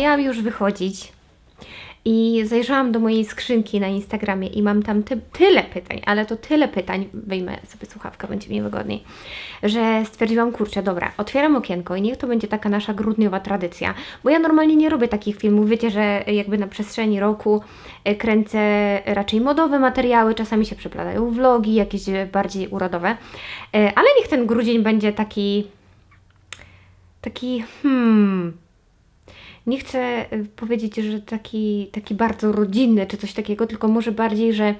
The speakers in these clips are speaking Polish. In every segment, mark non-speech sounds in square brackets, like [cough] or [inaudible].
miałam już wychodzić i zajrzałam do mojej skrzynki na Instagramie i mam tam ty tyle pytań, ale to tyle pytań, wyjmę sobie słuchawkę, będzie mi wygodniej, że stwierdziłam, kurczę, dobra, otwieram okienko i niech to będzie taka nasza grudniowa tradycja, bo ja normalnie nie robię takich filmów, wiecie, że jakby na przestrzeni roku e, kręcę raczej modowe materiały, czasami się przeplatają vlogi, jakieś bardziej urodowe, e, ale niech ten grudzień będzie taki, taki, hmm, nie chcę y, powiedzieć, że taki, taki bardzo rodzinny czy coś takiego, tylko może bardziej, że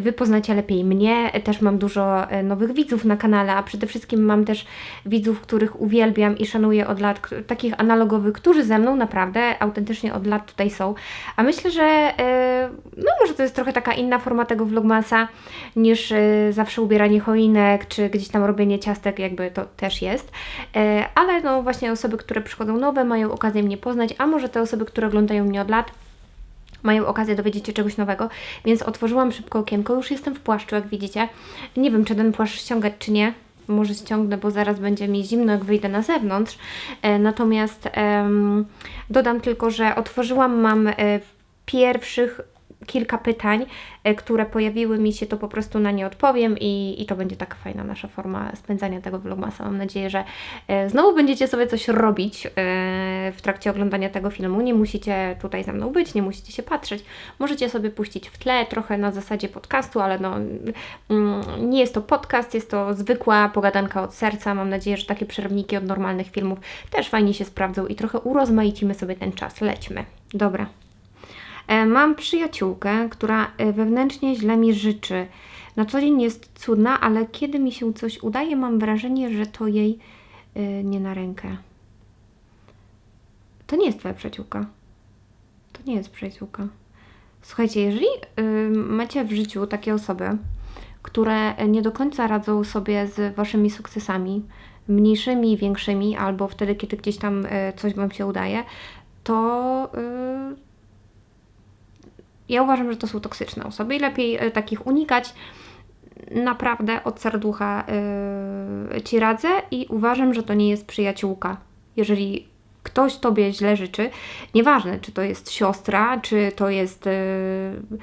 Wy poznacie lepiej mnie, też mam dużo e, nowych widzów na kanale, a przede wszystkim mam też widzów, których uwielbiam i szanuję od lat, takich analogowych, którzy ze mną naprawdę autentycznie od lat tutaj są. A myślę, że e, to jest trochę taka inna forma tego vlogmasa niż e, zawsze ubieranie choinek, czy gdzieś tam robienie ciastek, jakby to też jest. Ale no właśnie osoby, które przychodzą nowe, mają okazję mnie poznać, a może te osoby, które oglądają mnie od lat, mają okazję dowiedzieć się czegoś nowego, więc otworzyłam szybko okienko, już jestem w płaszczu, jak widzicie. Nie wiem, czy ten płaszcz ściągać, czy nie. Może ściągnę, bo zaraz będzie mi zimno, jak wyjdę na zewnątrz. E, natomiast dodam tylko, że otworzyłam, mam e, pierwszych kilka pytań, e, które pojawiły mi się, to po prostu na nie odpowiem i, i to będzie taka fajna nasza forma spędzania tego vlogmasa. Mam nadzieję, że e, znowu będziecie sobie coś robić e, w trakcie oglądania tego filmu. Nie musicie tutaj ze mną być, nie musicie się patrzeć. Możecie sobie puścić w tle, trochę na zasadzie podcastu, ale no, mm, nie jest to podcast, jest to zwykła pogadanka od serca. Mam nadzieję, że takie przerwniki od normalnych filmów też fajnie się sprawdzą i trochę urozmaicimy sobie ten czas. Lećmy. Dobra. E, mam przyjaciółkę, która e, wewnętrznie źle mi życzy. Na co dzień jest cudna, ale kiedy mi się coś udaje, mam wrażenie, że to jej e, nie na rękę. To nie jest Twoja przyjaciółka. To nie jest przyjaciółka. Słuchajcie, jeżeli macie w życiu takie osoby, które nie do końca radzą sobie z Waszymi sukcesami, mniejszymi, większymi, albo wtedy, kiedy gdzieś tam coś Wam się udaje, to ja uważam, że to są toksyczne osoby i lepiej e, takich unikać. Naprawdę od serducha yy, Ci radzę i uważam, że to nie jest przyjaciółka. Jeżeli ktoś Tobie źle życzy, nieważne czy to jest siostra, czy to jest... Yy,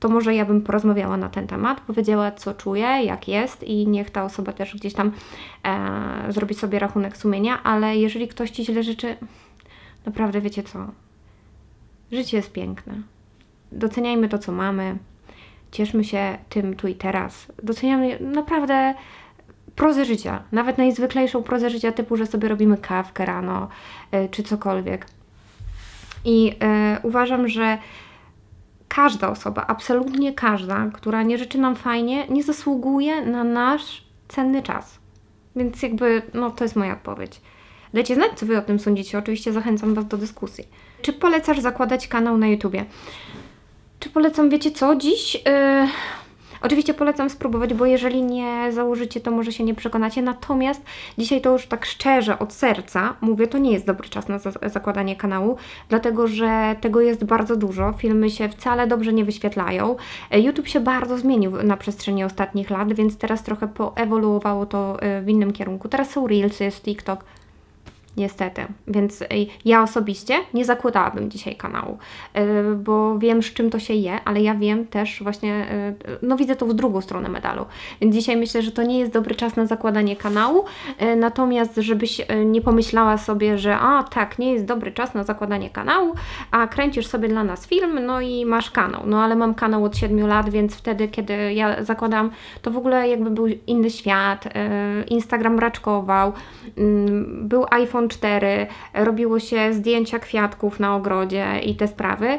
to może ja bym porozmawiała na ten temat, powiedziała, co czuję, jak jest i niech ta osoba też gdzieś tam e, zrobi sobie rachunek sumienia, ale jeżeli ktoś Ci źle życzy, naprawdę wiecie co, życie jest piękne doceniajmy to, co mamy, cieszmy się tym tu i teraz. Doceniamy naprawdę prozę życia, nawet najzwyklejszą prozę życia, typu, że sobie robimy kawkę rano yy, czy cokolwiek. I yy, uważam, że każda osoba, absolutnie każda, która nie życzy nam fajnie, nie zasługuje na nasz cenny czas. Więc jakby, no to jest moja odpowiedź. Dajcie znać, co Wy o tym sądzicie. Oczywiście zachęcam Was do dyskusji. Czy polecasz zakładać kanał na YouTubie? Czy polecam, wiecie co, dziś? Yy, oczywiście polecam spróbować, bo jeżeli nie założycie, to może się nie przekonacie. Natomiast dzisiaj to już tak szczerze, od serca mówię, to nie jest dobry czas na za zakładanie kanału, dlatego że tego jest bardzo dużo. Filmy się wcale dobrze nie wyświetlają. YouTube się bardzo zmienił na przestrzeni ostatnich lat, więc teraz trochę poewoluowało to y, w innym kierunku. Teraz są Reelsy, jest TikTok niestety. Więc ja osobiście nie zakładałabym dzisiaj kanału, y, bo wiem, z czym to się je, ale ja wiem też właśnie, y, no widzę to w drugą stronę medalu. Więc dzisiaj myślę, że to nie jest dobry czas na zakładanie kanału, y, natomiast żebyś nie pomyślała sobie, że a tak, nie jest dobry czas na zakładanie kanału, a kręcisz sobie dla nas film, no i masz kanał. No ale mam kanał od 7 lat, więc wtedy, kiedy ja zakładam, to w ogóle jakby był inny świat, Instagram raczkował, mm, był iPhone 4, robiło się zdjęcia kwiatków na ogrodzie i te sprawy. Y,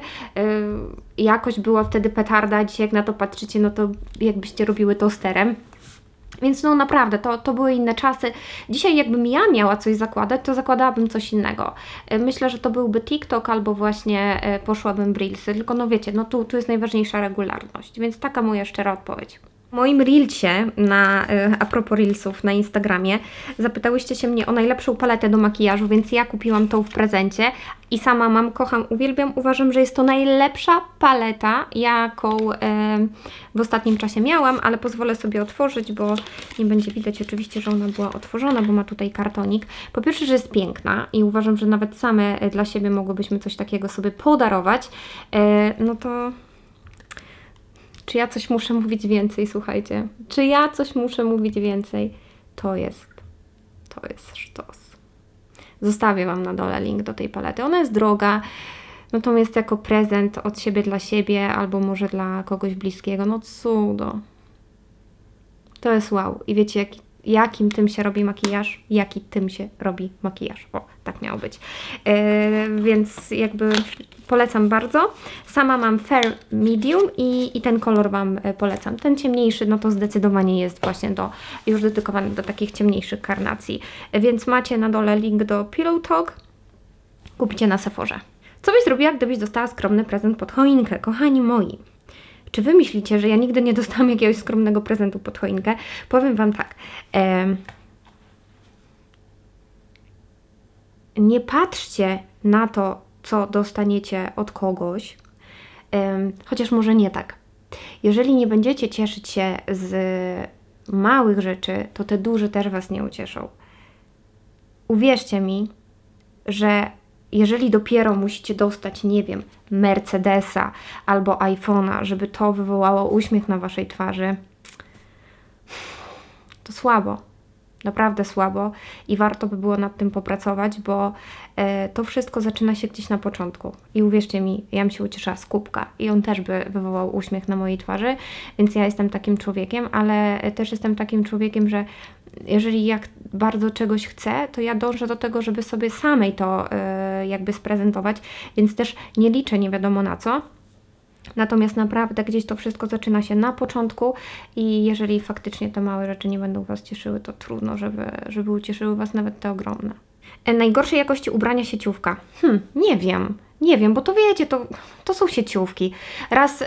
jakość była wtedy petarda, dzisiaj jak na to patrzycie, no to jakbyście robiły tosterem. Więc no naprawdę, to, to były inne czasy. Dzisiaj jakbym ja miała coś zakładać, to zakładałabym coś innego. Y, myślę, że to byłby TikTok albo właśnie y, poszłabym w Reelsy, tylko no wiecie, no tu, tu jest najważniejsza regularność, więc taka moja szczera odpowiedź. W moim Reelsie, na, y, a propos Reelsów na Instagramie, zapytałyście się mnie o najlepszą paletę do makijażu, więc ja kupiłam tą w prezencie i sama mam, kocham, uwielbiam. Uważam, że jest to najlepsza paleta, jaką y, w ostatnim czasie miałam, ale pozwolę sobie otworzyć, bo nie będzie widać oczywiście, że ona była otworzona, bo ma tutaj kartonik. Po pierwsze, że jest piękna i uważam, że nawet same dla siebie mogłybyśmy coś takiego sobie podarować. no to czy ja coś muszę mówić więcej, słuchajcie? Czy ja coś muszę mówić więcej? To jest, to jest sztos. Zostawię Wam na dole link do tej palety. Ona jest droga, natomiast jako prezent od siebie dla siebie, albo może dla kogoś bliskiego, no cudo. To jest wow. I wiecie, jaki jakim tym się robi makijaż, jaki tym się robi makijaż. O, tak miało być. Yy, więc jakby polecam bardzo. Sama mam Fair Medium i, i ten kolor Wam e, polecam. Ten ciemniejszy, no to zdecydowanie jest właśnie do, już dedykowany do takich ciemniejszych karnacji. Więc macie na dole link do Pillow Talk. Kupicie na Sephorze. Co byś zrobiła, gdybyś dostała skromny prezent pod choinkę? Kochani moi, czy wy myślicie, że ja nigdy nie dostałam [laughs] jakiegoś skromnego prezentu pod choinkę? Powiem Wam tak. E, nie patrzcie na to, co dostaniecie od kogoś, e, chociaż może nie tak. Jeżeli nie będziecie cieszyć się z małych rzeczy, to te duże też Was nie ucieszą. Uwierzcie mi, że jeżeli dopiero musicie dostać, nie wiem, Mercedesa albo iPhone'a, żeby to wywołało uśmiech na waszej twarzy, to słabo. Naprawdę słabo i warto by było nad tym popracować, bo e, to wszystko zaczyna się gdzieś na początku. I uwierzcie mi, ja bym się ucieszyła z kubka i on też by wywołał uśmiech na mojej twarzy, więc ja jestem takim człowiekiem, ale też jestem takim człowiekiem, że jeżeli jak bardzo czegoś chcę, to ja dążę do tego, żeby sobie samej to y, jakby sprezentować, więc też nie liczę nie wiadomo na co. Natomiast naprawdę gdzieś to wszystko zaczyna się na początku i jeżeli faktycznie te małe rzeczy nie będą Was cieszyły, to trudno, żeby, żeby ucieszyły Was nawet te ogromne. E, najgorszej jakości ubrania sieciówka. Hmm, nie wiem. Nie wiem, bo to wiecie, to, to są sieciówki. Raz y,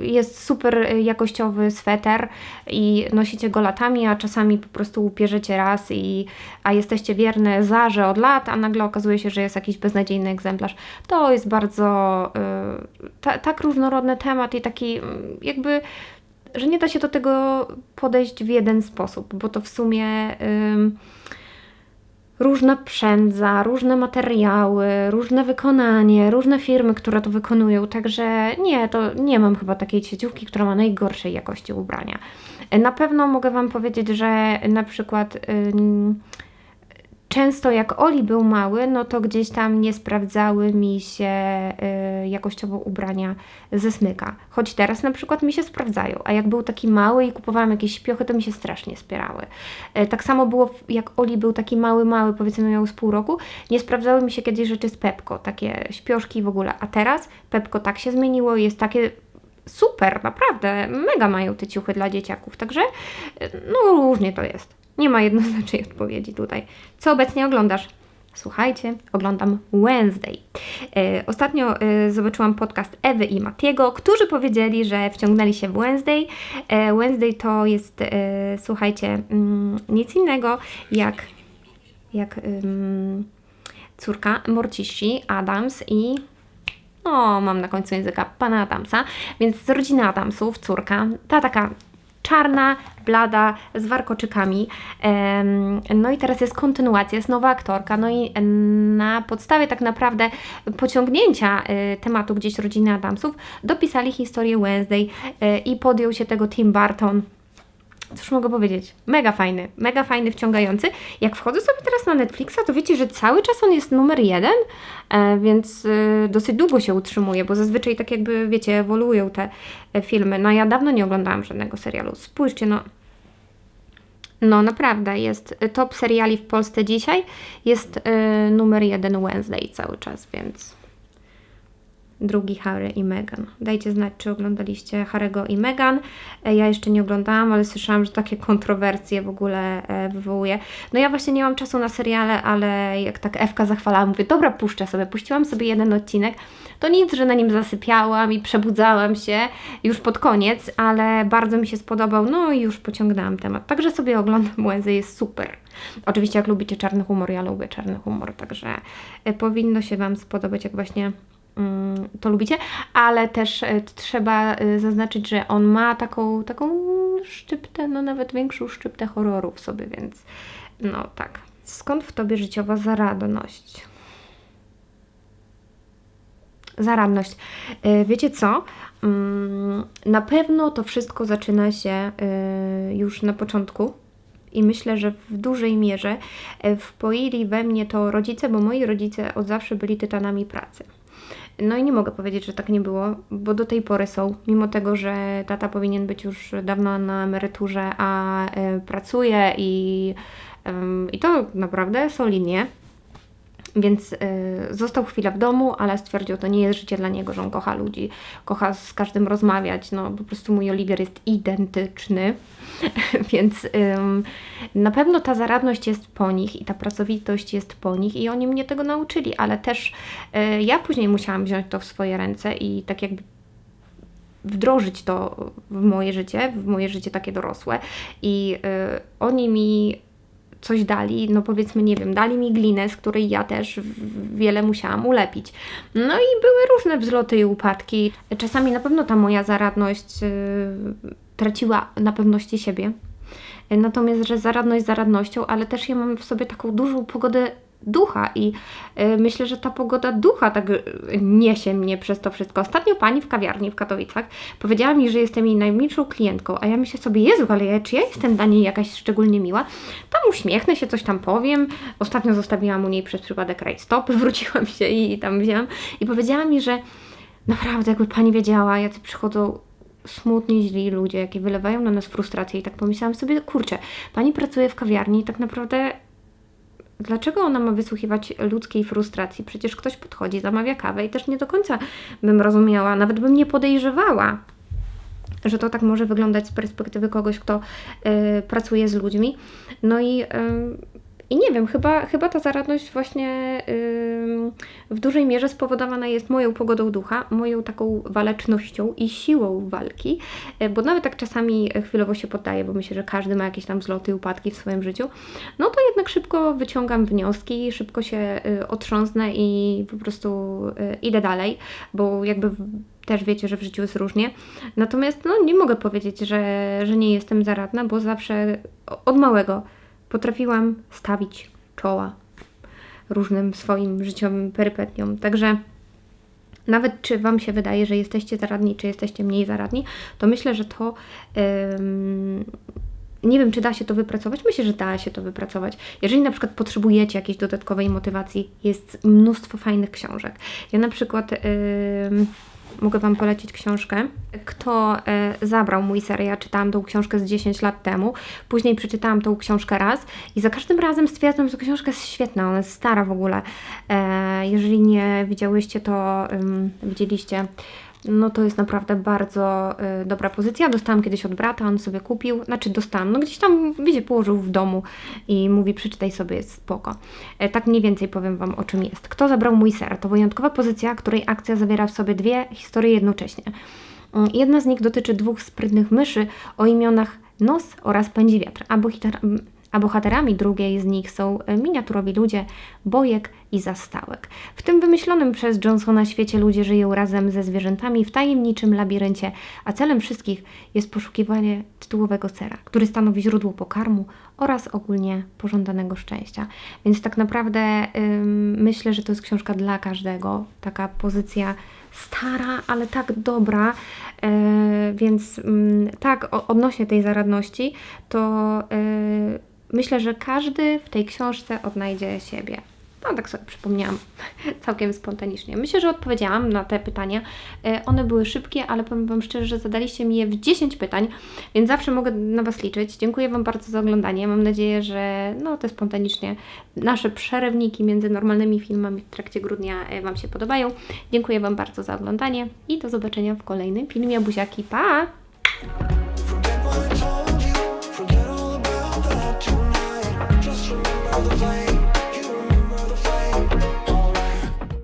jest super jakościowy sweter i nosicie go latami, a czasami po prostu upierzecie raz, i, a jesteście wierne zarze od lat, a nagle okazuje się, że jest jakiś beznadziejny egzemplarz. To jest bardzo y, ta, tak różnorodny temat i taki mm, jakby że nie da się do tego podejść w jeden sposób, bo to w sumie. Y, różna przędza, różne materiały, różne wykonanie, różne firmy, które to wykonują. Także nie, to nie mam chyba takiej sieciówki, która ma najgorszej jakości ubrania. Na pewno mogę Wam powiedzieć, że na przykład. Często jak Oli był mały, no to gdzieś tam nie sprawdzały mi się y, jakościowo ubrania ze smyka. Choć teraz na przykład mi się sprawdzają, a jak był taki mały i kupowałam jakieś śpiochy, to mi się strasznie spierały. Y, tak samo było jak Oli był taki mały, mały, powiedzmy miał z pół roku, nie sprawdzały mi się kiedyś rzeczy z Pepko, takie śpioszki w ogóle, a teraz Pepko tak się zmieniło, jest takie super, naprawdę, mega mają te ciuchy dla dzieciaków, także y, no różnie to jest. Nie ma jednoznacznej odpowiedzi tutaj. Co obecnie oglądasz? Słuchajcie, oglądam Wednesday. E, ostatnio e, zobaczyłam podcast Ewy i Matiego, którzy powiedzieli, że wciągnęli się w Wednesday. E, Wednesday to jest, słuchajcie, mm, nic innego jak, jak córka Morcici Adams i o, mam na końcu języka pana Adamsa, więc z rodziny Adamsów, córka, ta taka czarna, blada, z warkoczykami. No i teraz jest kontynuacja, jest nowa aktorka, no i na podstawie tak naprawdę pociągnięcia y, tematu gdzieś rodziny Adamsów dopisali historię Wednesday y, i podjął się tego Tim Burton cóż mogę powiedzieć, mega fajny, mega fajny, wciągający. Jak wchodzę sobie teraz na Netflixa, to wiecie, że cały czas on jest numer jeden, e, więc e, dosyć długo się utrzymuje, bo zazwyczaj tak jakby, wiecie, ewoluują te e, filmy. No ja dawno nie oglądałam żadnego serialu. Spójrzcie, no no naprawdę, jest top seriali w Polsce dzisiaj, jest numer jeden Wednesday cały czas, więc drugi Harry i Meghan. Dajcie znać, czy oglądaliście Harry'ego i Meghan. E, Ja jeszcze nie oglądałam, ale słyszałam, że takie kontrowersje w ogóle e, wywołuje. No ja właśnie nie mam czasu na seriale, ale jak tak Ewka zachwalała, mówię, dobra, puszczę sobie. Puściłam sobie jeden odcinek. To nic, że na nim zasypiałam i przebudzałam się już pod koniec, ale bardzo mi się spodobał, no i już pociągnęłam temat. Także sobie oglądam [laughs] Łęzy, jest super. Oczywiście jak lubicie czarny humor, ja lubię czarny humor, także e, powinno się Wam spodobać, jak właśnie to lubicie, ale też e, trzeba e, zaznaczyć, że on ma taką, taką szczyptę, no nawet większą szczyptę horroru w sobie, więc no tak. Skąd w Tobie życiowa zaradność? Zaradność. E, Wiecie co? Mm, Na pewno to wszystko zaczyna się już na początku i myślę, że w dużej mierze wpoili we mnie to rodzice, bo moi rodzice od zawsze byli tytanami pracy. No i nie mogę powiedzieć, że tak nie było, bo do tej pory są, mimo tego, że tata powinien być już dawno na emeryturze, a e, pracuje i, i to naprawdę solidnie. Więc y, został chwilę w domu, ale stwierdził, to nie jest życie dla niego, że on kocha ludzi, kocha z każdym rozmawiać. No po prostu mój Oliwier jest identyczny, [laughs] więc ym, na pewno ta zaradność jest po nich i ta pracowitość jest po nich i oni mnie tego nauczyli, ale też y, ja później musiałam wziąć to w swoje ręce i tak jakby wdrożyć to w moje życie, w moje życie takie dorosłe i y, oni mi coś dali, no powiedzmy, nie wiem, dali mi glinę, z której ja też wiele musiałam ulepić. No i były różne wzloty i upadki. Czasami na pewno ta moja zaradność y, traciła na pewności siebie. Natomiast, że zaradność zaradnością, ale też ja mam w sobie taką dużą pogodę ducha i y, myślę, że ta pogoda ducha tak niesie mnie przez to wszystko. Ostatnio pani w kawiarni w Katowicach powiedziała mi, że jestem jej najmilszą klientką, a ja myślę sobie, Jezu, ale czy ja jestem dla niej jakaś szczególnie miła? Tam uśmiechnę się, coś tam powiem. Ostatnio zostawiłam u niej przez przypadek rajstopy, [laughs] wróciłam się i tam wzięłam i powiedziała mi, że naprawdę jakby pani wiedziała, jacy przychodzą smutni, źli ludzie, jakie wylewają na nas frustrację i tak pomyślałam sobie, kurczę, pani pracuje w kawiarni i tak naprawdę dlaczego ona ma wysłuchiwać ludzkiej frustracji? Przecież ktoś podchodzi, zamawia kawę i też nie do końca bym rozumiała, nawet bym nie podejrzewała, że to tak może wyglądać z perspektywy kogoś, kto y, pracuje z ludźmi. No i, y, i nie wiem, chyba, chyba ta zaradność właśnie y, w dużej mierze spowodowana jest moją pogodą ducha, moją taką walecznością i siłą walki, y, bo nawet tak czasami chwilowo się poddaję, bo myślę, że każdy ma jakieś tam wzloty i upadki w swoim życiu, no to jednak szybko wyciągam wnioski, szybko się y, otrząsnę i po prostu y, idę dalej, bo jakby w, też wiecie, że w życiu jest różnie. Natomiast no, nie mogę powiedzieć, że, że nie jestem zaradna, bo zawsze od małego potrafiłam stawić czoła różnym swoim życiowym perypetiom. Także nawet czy Wam się wydaje, że jesteście zaradni, czy jesteście mniej zaradni, to myślę, że to. nie wiem, czy da się to wypracować. Myślę, że da się to wypracować. Jeżeli na przykład potrzebujecie jakiejś dodatkowej motywacji, jest mnóstwo fajnych książek. Ja na przykład mogę Wam polecić książkę. Kto e, zabrał mój ser? Ja czytałam tą książkę z 10 lat temu. Później przeczytałam tą książkę raz i za każdym razem stwierdzam, że książka jest świetna. Ona jest stara w ogóle. E, jeżeli nie widziałyście, to widzieliście. No to jest naprawdę bardzo y, dobra pozycja. Dostałam kiedyś od brata, on sobie kupił, znaczy dostałam, no gdzieś tam, wiecie, położył w domu i mówi przeczytaj sobie, jest spoko. E, tak mniej więcej powiem Wam o czym jest. Kto zabrał mój ser? To wyjątkowa pozycja, której akcja zawiera w sobie dwie historie jednocześnie. Mm, Jedna z nich dotyczy dwóch sprytnych myszy o imionach Nos oraz Pędzi Wiatr, a, bohater- a bohaterami drugiej z nich są e, miniaturowi ludzie, Bojek i Zastałek. W tym wymyślonym przez Johnsona świecie ludzie żyją razem ze zwierzętami w tajemniczym labiryncie, a celem wszystkich jest poszukiwanie tytułowego sera, który stanowi źródło pokarmu oraz ogólnie pożądanego szczęścia. Więc tak naprawdę ym, myślę, że to jest książka dla każdego. Taka pozycja stara, ale tak dobra. E, więc mm, tak, o, odnośnie tej zaradności, to e, myślę, że każdy w tej książce odnajdzie siebie. No, tak sobie przypomniałam [laughs] całkiem spontanicznie. Myślę, że odpowiedziałam na te pytania. E, One były szybkie, ale powiem Wam szczerze, że zadaliście mi je w 10 pytań, więc zawsze mogę na Was liczyć. Dziękuję Wam bardzo za oglądanie. Mam nadzieję, że no, te spontanicznie nasze przerywniki między normalnymi filmami w trakcie grudnia e, Wam się podobają. Dziękuję Wam bardzo za oglądanie i do zobaczenia w kolejnym filmie. Buziaki, pa!